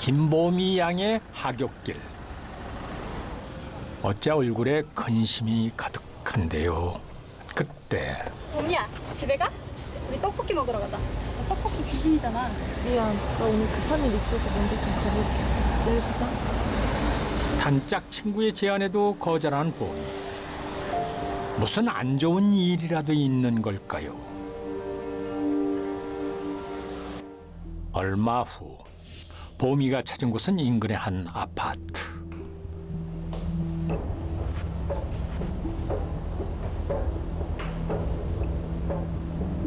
김보미 양의 하굣길. 어째 얼굴에 근심이 가득한데요. 그때 봄이야 집에 가? 우리 떡볶이 먹으러 가자 너 떡볶이 귀신이잖아 미안, 나 오늘 급한 일 있어서 먼저 좀 가볼게. 내일 보자. 단짝 친구의 제안에도 거절한 보 무슨 안 좋은 일이라도 있는 걸까요? 얼마 후 보미가 찾은 곳은 인근의 한 아파트.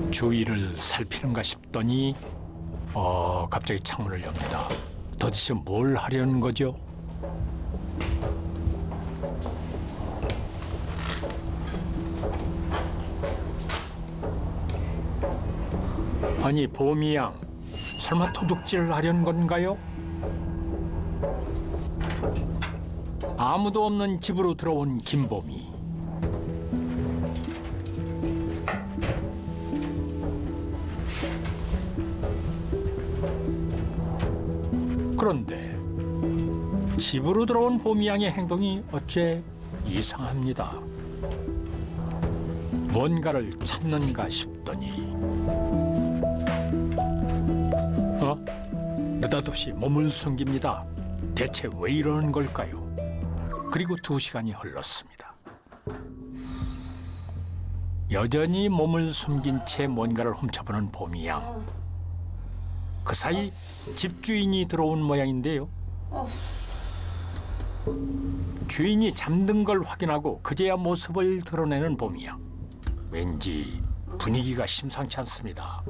주위를 살피는가 싶더니 어 갑자기 창문을 엽니다. 도대체 뭘 하려는 거죠? 아니 보미 양 설마 도둑질을 하려는 건가요? 아무도 없는 집으로 들어온 김보미 그런데 집으로 들어온 보미 양의 행동이 어째 이상합니다. 뭔가를 찾는가 싶더니 어? 느닷없이 몸을 숨깁니다. 대체 왜 이러는 걸까요? 그리고 두 시간이 흘렀습니다. 여전히 몸을 숨긴 채 뭔가를 훔쳐보는 봄이양. 그 사이 집주인이 들어온 모양인데요. 주인이 잠든 걸 확인하고 그제야 모습을 드러내는 봄이양. 왠지 분위기가 심상치 않습니다.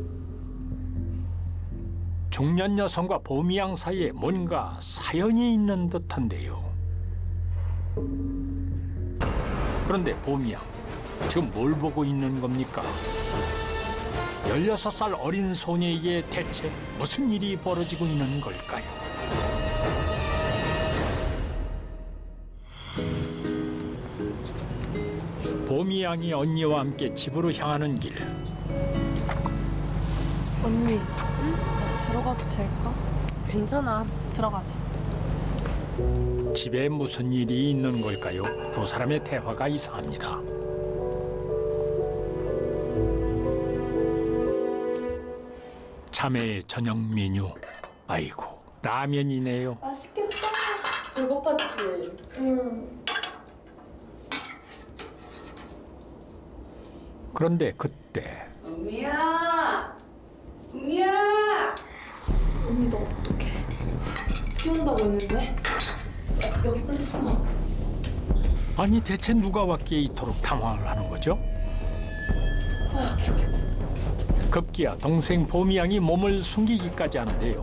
중년 여성과 보미양 사이에 뭔가 사연이 있는 듯한데요. 그런데 보미양, 지금 뭘 보고 있는 겁니까? 16살 어린 소녀에게 대체 무슨 일이 벌어지고 있는 걸까요? 보미양이 언니와 함께 집으로 향하는 길. 언니, 나 들어가도 될까? 괜찮아. 들어가자. 집에 무슨 일이 있는 걸까요? 두 사람의 대화가 이상합니다. 자매의 저녁 메뉴. 아이고, 라면이네요. 맛있겠다. 배고팠지? 응. 그런데 그때 우미야! 우미야! 언니 너 어떡해? 비 온다고 했는데? 여기 빨리 숨어. 아니 대체 누가 왔기에 이토록 당황을 하는 거죠? 급기야 동생 보미 양이 몸을 숨기기까지 하는데요.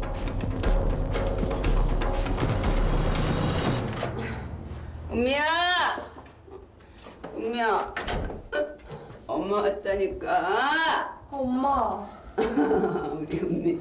우미야! 우미야! 엄마 왔다니까! 엄마. 우리 우미.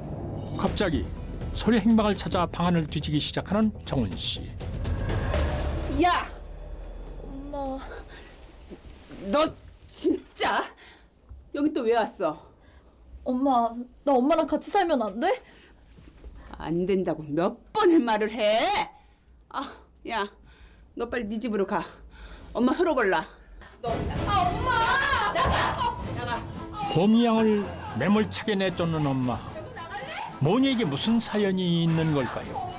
갑자기 소리 행방을 찾아 방안을 뒤지기 시작하는 정은 씨. 야! 엄마 너 진짜 여기 또 왜 왔어? 엄마 나 엄마랑 같이 살면 안 돼? 안 된다고 몇 번을 말을 해? 아, 야, 너 빨리 네 집으로 가. 엄마 흐러 골라. 보미양을 매몰차게 내쫓는 엄마. 모니에게 무슨 사연이 있는 걸까요?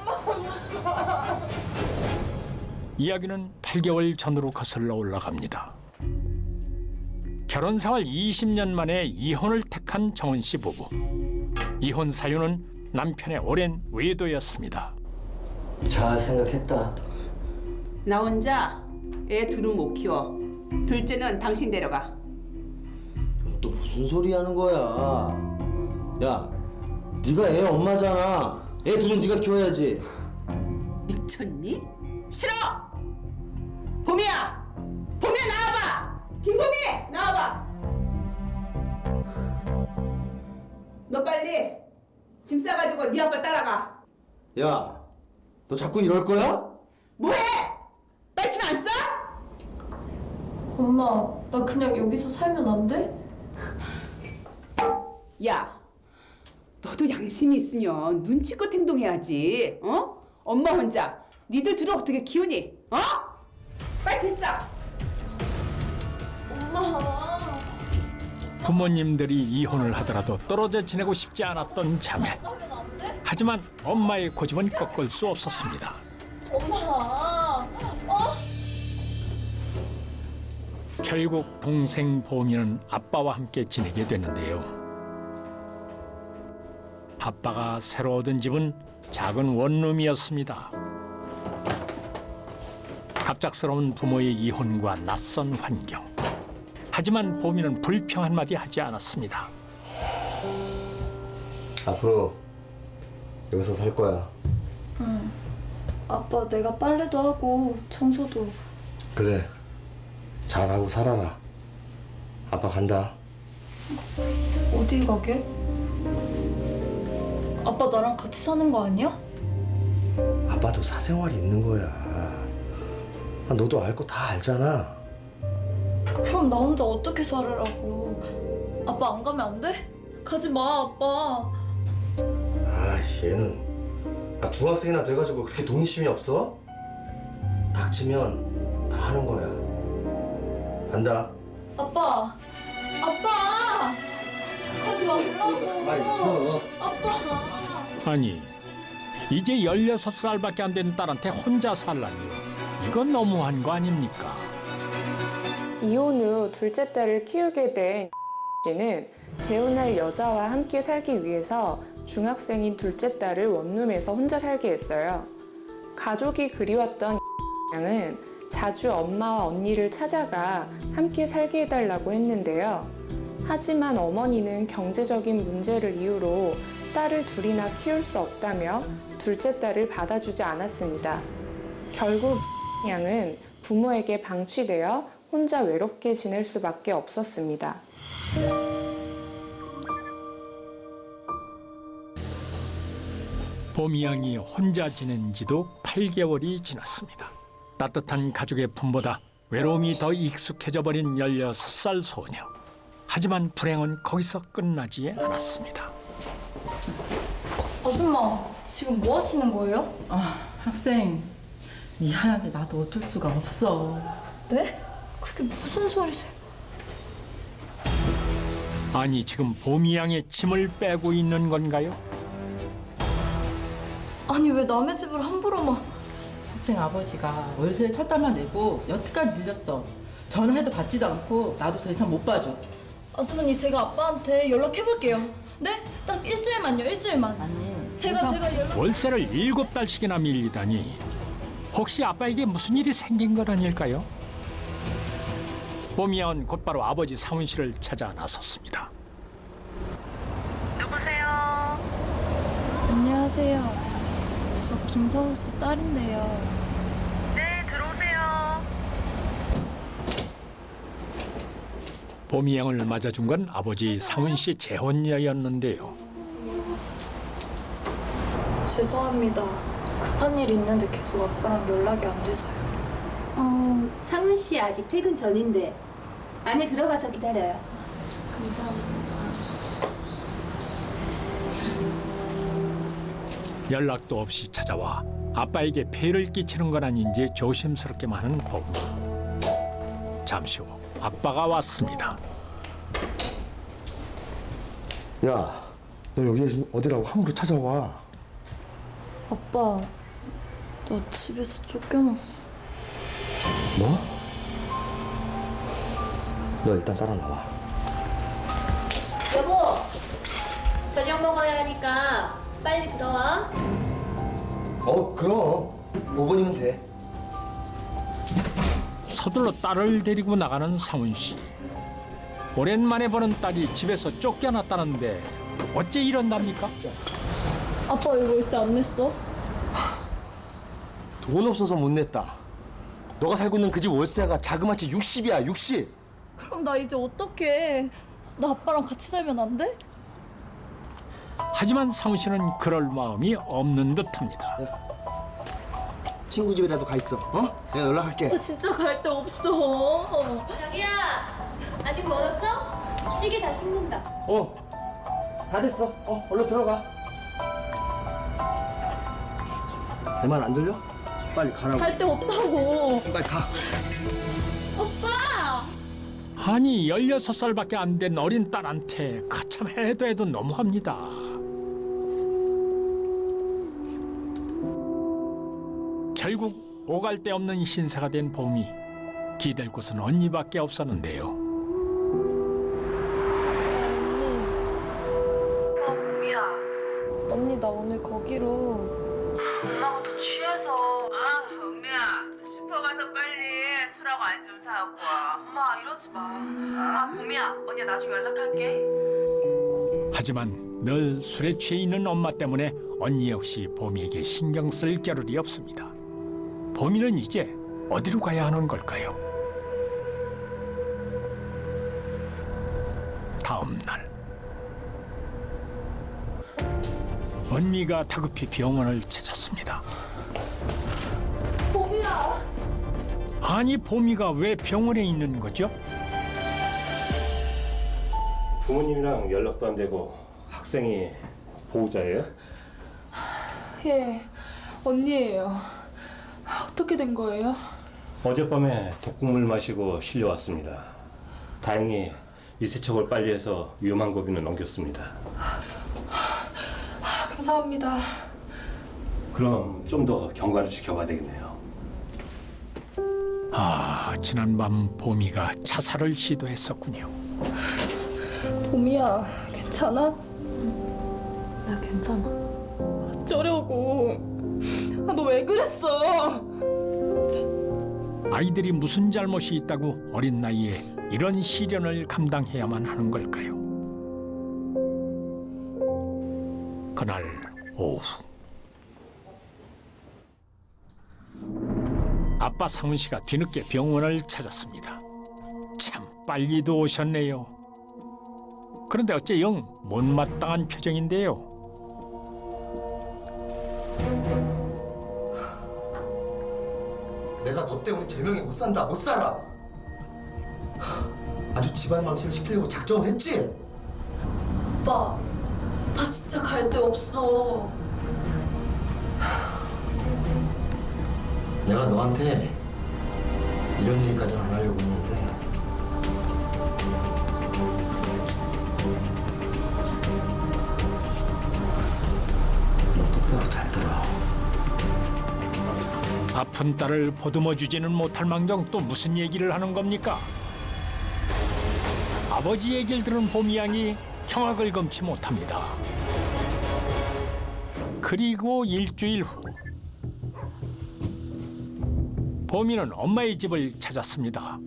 이야기는 8개월 전으로 거슬러 올라갑니다. 결혼 생활 20년 만에 이혼을 택한 정은 씨 부부. 이혼 사유는 남편의 오랜 외도였습니다. 잘 생각했다. 나 혼자 애 둘은 못 키워. 둘째는 당신 데려가. 또 무슨 소리 하는 거야? 야, 네가 애 엄마잖아. 애 둘은 네가 키워야지. 미쳤니? 싫어! 봄이야! 봄이야 나와봐! 김봄이 나와봐! 너 빨리 짐 싸가지고 네 아빠 따라가. 야, 너 자꾸 이럴 거야? 뭐해? 나짐안 싸? 엄마, 나 그냥 여기서 살면 안 돼? 야, 너도 양심이 있으면 눈치껏 행동해야지. 어? 엄마 혼자 니들 둘을 어떻게 키우니? 어? 빨리 짐 싸. 엄마. 부모님들이 이혼을 하더라도 떨어져 지내고 싶지 않았던 자매. 하지만 엄마의 고집은 꺾을 수 없었습니다. 엄마. 결국 동생 보미는 아빠와 함께 지내게 되는데요. 아빠가 새로 얻은 집은 작은 원룸이었습니다. 갑작스러운 부모의 이혼과 낯선 환경. 하지만 보미는 불평 한마디 하지 않았습니다. 앞으로 여기서 살 거야. 아빠, 내가 빨래도 하고 청소도. 그래. 잘하고 살아라. 아빠 간다. 어디 가게? 아빠 나랑 같이 사는 거 아니야? 아빠도 사생활이 있는 거야. 아, 너도 알 거 다 알잖아. 그럼 나 혼자 어떻게 살으라고? 아빠 안 가면 안 돼? 가지 마, 아빠. 아, 얘는 아, 중학생이나 돼가지고 그렇게 동심이 없어? 닥치면 다 하는 거야. 간다. 아빠, 아빠, 가지 말라고. 아, 있어. 아빠. 아니, 이제 16살밖에 안된 딸한테 혼자 살라니요. 이건 너무한 거 아닙니까? 이혼 후 둘째 딸을 키우게 된 씨는 재혼할 여자와 함께 살기 위해서 중학생인 둘째 딸을 원룸에서 혼자 살게 했어요. 가족이 그리웠던 양은 자주 엄마와 언니를 찾아가 함께 살게 해달라고 했는데요. 하지만 어머니는 경제적인 문제를 이유로 딸을 둘이나 키울 수 없다며 둘째 딸을 받아주지 않았습니다. 결국 양은 부모에게 방치되어 혼자 외롭게 지낼 수밖에 없었습니다. 봄이 양이 혼자 지낸 지도 8개월이 지났습니다. 따뜻한 가족의 품보다 외로움이 더 익숙해져 버린 16살 소녀. 하지만 불행은 거기서 끝나지 않았습니다. 아줌마, 지금 뭐 하시는 거예요? 아, 학생 미안한데 나도 어쩔 수가 없어. 네? 그게 무슨 소리세요? 아니 지금 봄이 양의 침을 빼고 있는 건가요? 아니 왜 남의 집을 함부로만? 학생 아버지가 월세 철달만 내고 여태까지 밀렸어. 전화해도 받지도 않고 나도 더 이상 못 봐줘. 아주머니 제가 아빠한테 연락해볼게요. 네? 딱 일주일만요, 일주일만. 아니 제가 제가 연락. 월세를 일곱 달씩이나 밀리다니 혹시 아빠에게 무슨 일이 생긴 건 아닐까요? 양은 곧바로 아버지 씨를 찾아 나섰습니다. 안녕하세요. 저 김서우 씨 딸인데요. 봄이 양을 맞아준 건 아버지 상훈 씨 재혼녀였는데요. 죄송합니다. 급한 일 있는데 계속 아빠랑 연락이 안 돼서요. 어, 상훈 씨 아직 퇴근 전인데 안에 들어가서 기다려요. 감사합니다. 연락도 없이 찾아와 아빠에게 폐를 끼치는 건 아닌지 조심스럽게만 하는 봄. 잠시 후 아빠가 왔습니다. 야, 너 여기 지금 어디라고 함부로 찾아와. 아빠, 나 집에서 쫓겨났어. 뭐? 너 일단 따라 나와. 여보, 저녁 먹어야 하니까 빨리 들어와. 어, 그럼 5분이면 돼. 서둘러 딸을 데리고 나가는 상훈 씨. 오랜만에 보는 딸이 집에서 쫓겨났다는데 어째 이런답니까? 아빠 이거 월세 안 냈어? 돈 없어서 못 냈다. 너가 살고 있는 그 집 월세가 자그마치 60이야 60. 그럼 나 이제 어떡해? 나 아빠랑 같이 살면 안 돼? 하지만 상우 씨는 그럴 마음이 없는 듯합니다. 친구 집이라도 가 있어. 어? 내가 연락할게. 나 진짜 갈 데 없어. 자기야, 아직 멀었어? 찌개 다 식는다. 어. 다 됐어. 어, 얼른 들어가. 내 말 안 들려? 빨리 가라고. 갈 데 없다고. 빨리 가. 아니 16살밖에 안 된 어린 딸한테 거참 해도 해도 너무합니다. 결국 오갈 데 없는 신사가 된 봄이 기댈 곳은 언니밖에 없었는데요. 언니. 나 오늘 거기로. 엄마가 더 취해서. 아 은미야. 슈퍼 가서 빨리 술하고 안좀 사갖고 와. 엄마 이러지 마 아 봄이야. 언니 나중에 연락할게. 하지만 늘 술에 취해 있는 엄마 때문에 언니 역시 봄이에게 신경 쓸 겨를이 없습니다. 봄이는 이제 어디로 가야 하는 걸까요? 다음 날 언니가 다급히 병원을 찾았습니다. 봄이야. 아니 봄이가 왜 병원에 있는 거죠? 부모님이랑 연락도 안 되고 학생이 보호자예요? 예 언니예요. 어떻게 된 거예요? 어젯밤에 독국물 마시고 실려왔습니다. 다행히 위세척을 빨리 해서 위험한 고비는 넘겼습니다. 감사합니다. 그럼 좀 더 경과를 지켜봐야 되겠네요. 아 지난밤 봄이가 자살을 시도했었군요. 봄이야 괜찮아? 나 괜찮아. 어쩌려고? 아너왜 그랬어? 아이들이 무슨 잘못이 있다고 어린 나이에 이런 시련을 감당해야만 하는 걸까요? 그날 오후 아빠 상훈 씨가 뒤늦게 병원을 찾았습니다. 참 빨리도 오셨네요. 그런데 어째 영 못마땅한 표정인데요. 내가 너 때문에 제명이 못 산다 못 살아. 아주 집안 망신 시키려고 작정을 했지. 오빠 나 진짜 갈 데 없어. 내가 너한테 이런 일까지는 안 하려고 했는데 너 똑바로 잘 들어. 아픈 딸을 보듬어 주지는 못할 망정 또 무슨 얘기를 하는 겁니까? 아버지 얘기를 들은 봄이 양이 경악을 금치 못합니다. 그리고 일주일 후 봄이는 엄마의 집을 찾았습니다.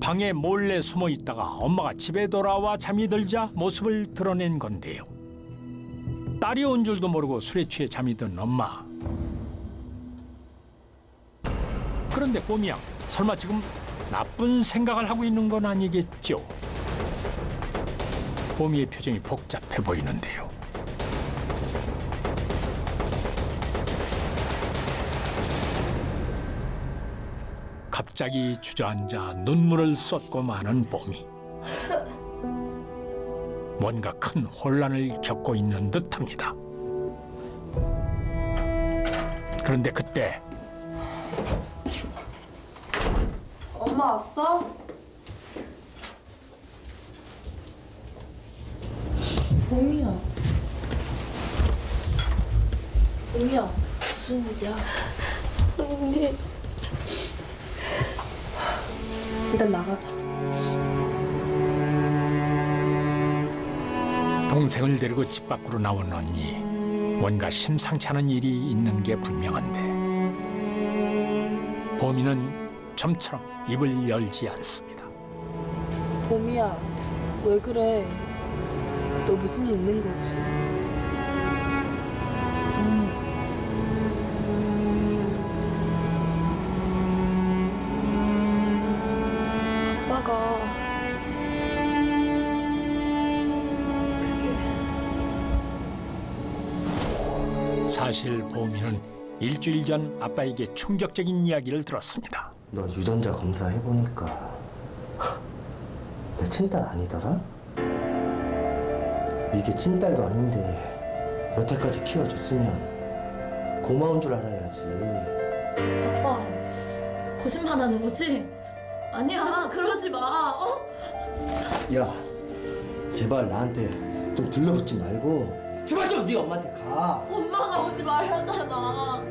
방에 몰래 숨어 있다가 엄마가 집에 돌아와 잠이 들자 모습을 드러낸 건데요. 딸이 온 줄도 모르고 술에 취해 잠이 든 엄마. 그런데 봄이 양 설마 지금 나쁜 생각을 하고 있는 건 아니겠죠? 봄이의 표정이 복잡해 보이는데요. 갑자기 주저앉아 눈물을 쏟고 마는 봄이 뭔가 큰 혼란을 겪고 있는 듯합니다. 그런데 그때 엄마 왔어? 봄이야. 봄이야. 무슨 일이야? 언니 일단 나가자. 동생을 데리고 집 밖으로 나온 언니 뭔가 심상치 않은 일이 있는 게 분명한데 봄이는 좀처럼 입을 열지 않습니다. 봄이야, 왜 그래? 너 무슨 일 있는 거지? 음. 사실 보미는 일주일 전 아빠에게 충격적인 이야기를 들었습니다. 너 유전자 검사 해보니까 내 친딸 아니더라? 이게 친딸도 아닌데 여태까지 키워줬으면 고마운 줄 알아야지. 아빠 거짓말하는 거지? 아니야 그러지 마. 어? 야, 제발 나한테 좀 들러붙지 말고 좀네 엄마한테 가. 엄마가 오지 말라잖아.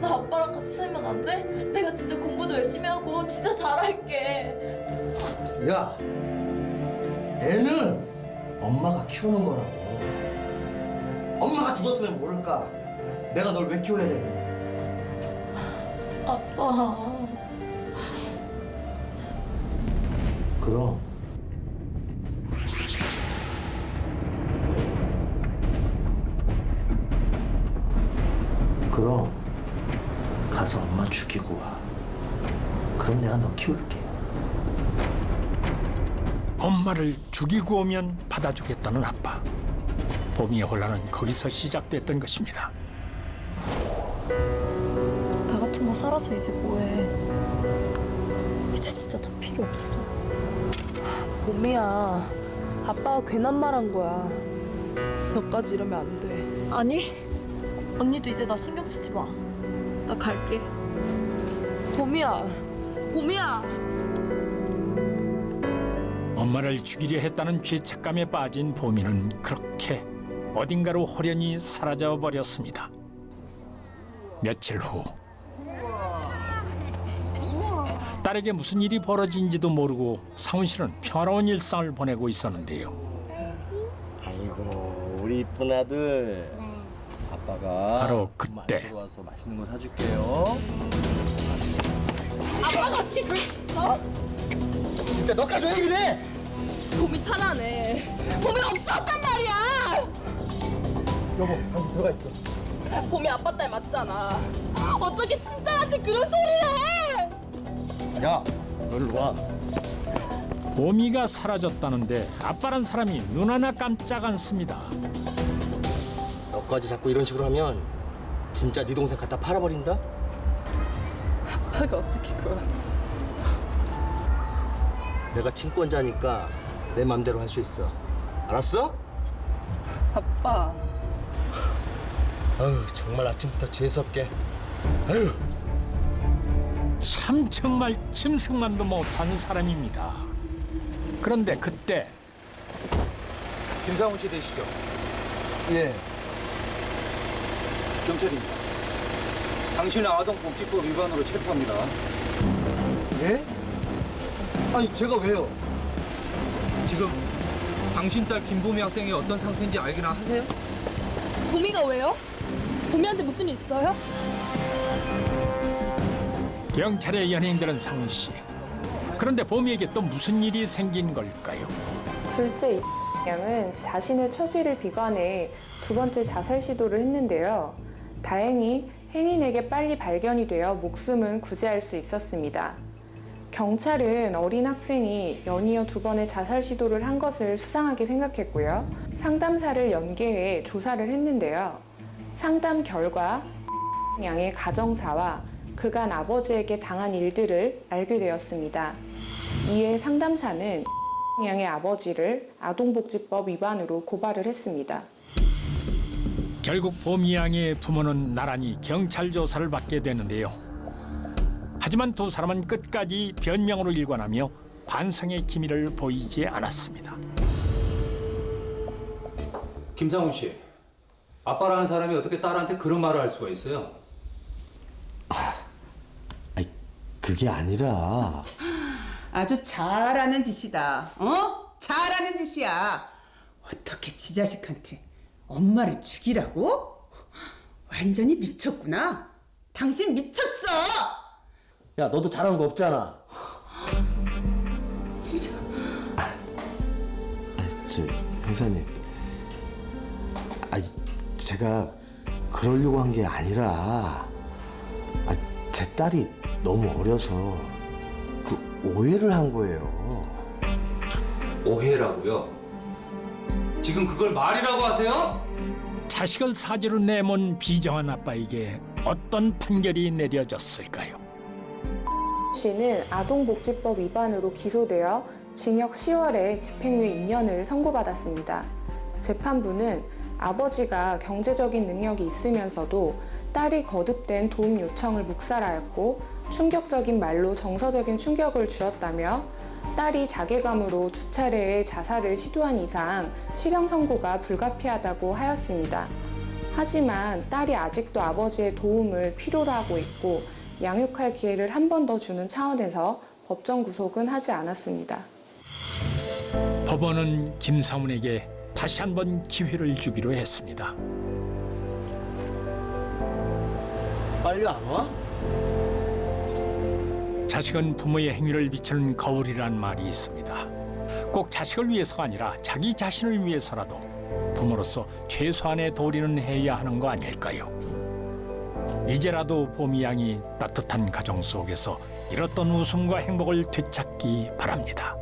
나 아빠랑 같이 살면 안 돼? 내가 진짜 공부도 열심히 하고 진짜 잘할게. 야, 애는 엄마가 키우는 거라고. 엄마가 죽었으면 모를까. 내가 널 왜 키워야 되는데? 아빠. 그럼 그럼 가서 엄마 죽이고 와. 그럼 내가 너 키울게. 엄마를 죽이고 오면 받아주겠다는 아빠. 보미의 혼란은 거기서 시작됐던 것입니다. 나 같은 거 살아서 이제 뭐해. 이제 진짜 다 필요 없어. 봄이야. 아빠가 괜한 말 한 거야. 너까지 이러면 안 돼. 아니 언니도 이제 나 신경 쓰지 마. 나 갈게. 봄이야. 봄이야. 엄마를 죽이려 했다는 죄책감에 빠진 보미는 그렇게 어딘가로 호련히 사라져 버렸습니다. 며칠 후 딸에게 무슨 일이 벌어진지도 모르고 상훈 씨는 평화로운 일상을 보내고 있었는데요. 아이고 우리 이쁜 아들. 아빠가 바로 그때. 와서 맛있는 거 사줄게요. 아빠가 어떻게 그럴 수 있어? 진짜 너까지 왜 그래? 봄이 차라네. 봄이 없었단 말이야. 여보, 당신 들어가 있어. 봄이 아빠 딸 맞잖아. 어떻게 친딸한테 그런 소리를 해? 야, 너 와. 보미가 사라졌다는데 아빠란 사람이 눈 하나 깜짝 않습니다. 너까지 자꾸 이런 식으로 하면 진짜 네 동생 갖다 팔아버린다? 아빠가 어떻게 그걸? 내가 친권자니까 내 맘대로 할 수 있어. 알았어? 아빠. 아유 정말 아침부터 재수없게. 아유. 참 정말 짐승만도 못한 사람입니다. 그런데 그때 김상훈 씨 되시죠? 예. 경찰입니다. 당신을 아동복지법 위반으로 체포합니다. 예? 아니 제가 왜요? 지금 당신 딸 김보미 학생이 어떤 상태인지 알기나 하세요? 봄이가 왜요? 봄이한테 무슨 일 있어요? 경찰에 연행되는 상훈 씨. 그런데 보미에게 또 무슨 일이 생긴 걸까요? 둘째 양은 자신의 처지를 비관해 두 번째 자살 시도를 했는데요. 다행히 행인에게 빨리 발견이 되어 목숨은 구제할 수 있었습니다. 경찰은 어린 학생이 연이어 두 번의 자살 시도를 한 것을 수상하게 생각했고요. 상담사를 연계해 조사를 했는데요. 상담 결과 양의 가정사와 그간 아버지에게 당한 일들을 알게 되었습니다. 이에 상담사는 양의 아버지를 아동복지법 위반으로 고발을 했습니다. 결국 보미 양의 부모는 나란히 경찰 조사를 받게 되는데요. 하지만 두 사람은 끝까지 변명으로 일관하며 반성의 기미를 보이지 않았습니다. 김상훈 씨, 아빠라는 사람이 어떻게 딸한테 그런 말을 할 수가 있어요? 그게 아니라 아주 잘하는 짓이다. 어? 잘하는 짓이야. 어떻게 지 자식한테 엄마를 죽이라고? 완전히 미쳤구나. 당신 미쳤어. 야 너도 잘한 거 없잖아. 진짜. 저 형사님, 아 제가 그러려고 한 게 아니라 아, 제 딸이 너무 어려서 그 오해를 한 거예요. 오해라고요? 지금 그걸 말이라고 하세요? 자식을 사지로 내몬 비정한 아빠에게 어떤 판결이 내려졌을까요? 씨는 아동복지법 위반으로 기소되어 징역 10월에 집행유예 2년을 선고받았습니다. 재판부는 아버지가 경제적인 능력이 있으면서도 딸이 거듭된 도움 요청을 묵살하였고 충격적인 말로 정서적인 충격을 주었다며 딸이 자괴감으로 두 차례의 자살을 시도한 이상 실형 선고가 불가피하다고 하였습니다. 하지만 딸이 아직도 아버지의 도움을 필요로 하고 있고 양육할 기회를 한 번 더 주는 차원에서 법정 구속은 하지 않았습니다. 법원은 김사문에게 다시 한 번 기회를 주기로 했습니다. 빨리 안 와? 자식은 부모의 행위를 비추는 거울이란 말이 있습니다. 꼭 자식을 위해서가 아니라 자기 자신을 위해서라도 부모로서 최소한의 도리는 해야 하는 거 아닐까요? 이제라도 봄이 양이 따뜻한 가정 속에서 잃었던 웃음과 행복을 되찾기 바랍니다.